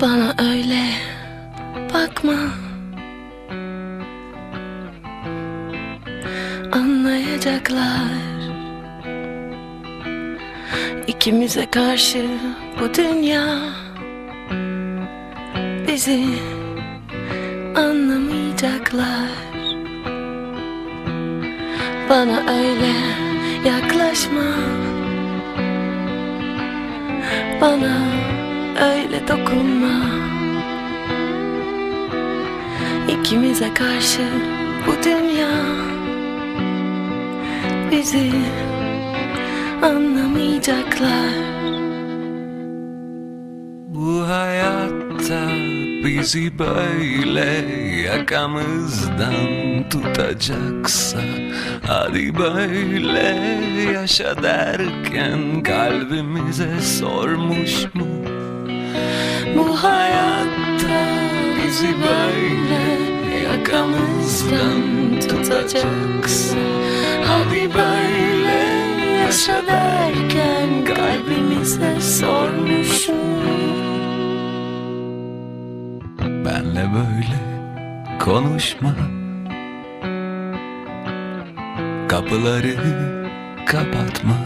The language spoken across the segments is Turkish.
Bana öyle bakma. Anlayacaklar. İkimize karşı bu dünya Bizi anlamayacaklar. Bana öyle yaklaşma. Bana öyle dokunma İkimize karşı bu dünya Bizi anlamayacaklar Bu hayatta bizi böyle yakamızdan tutacaksa Hadi böyle yaşa derken kalbimize sormuş mu? Bizi böyle yakamızdan tutacaksa Hadi böyle yaşa derken kalbimize sormuşum. Benle böyle konuşma. Kapıları kapatma.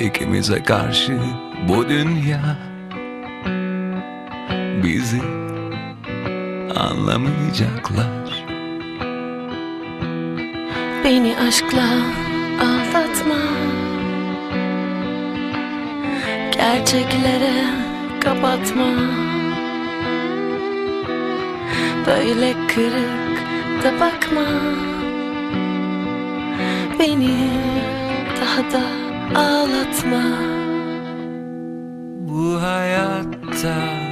İkimize karşı bu dünya Bizi anlamayacaklar. Beni aşkla aldatma. Gerçeklere kapatma. Böyle kırık da bakma. Beni daha da ağlatma. Bu hayatta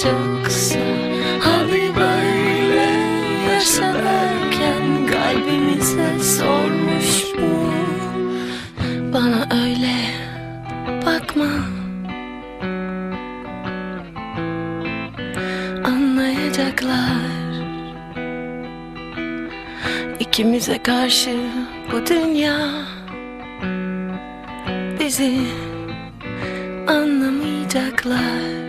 tutacaksa Hadi böyle yaşa derken kalbimize sormuş mu? Bana öyle bakma. Anlayacaklar. İkimize karşı bu dünya Bizi anlamayacaklar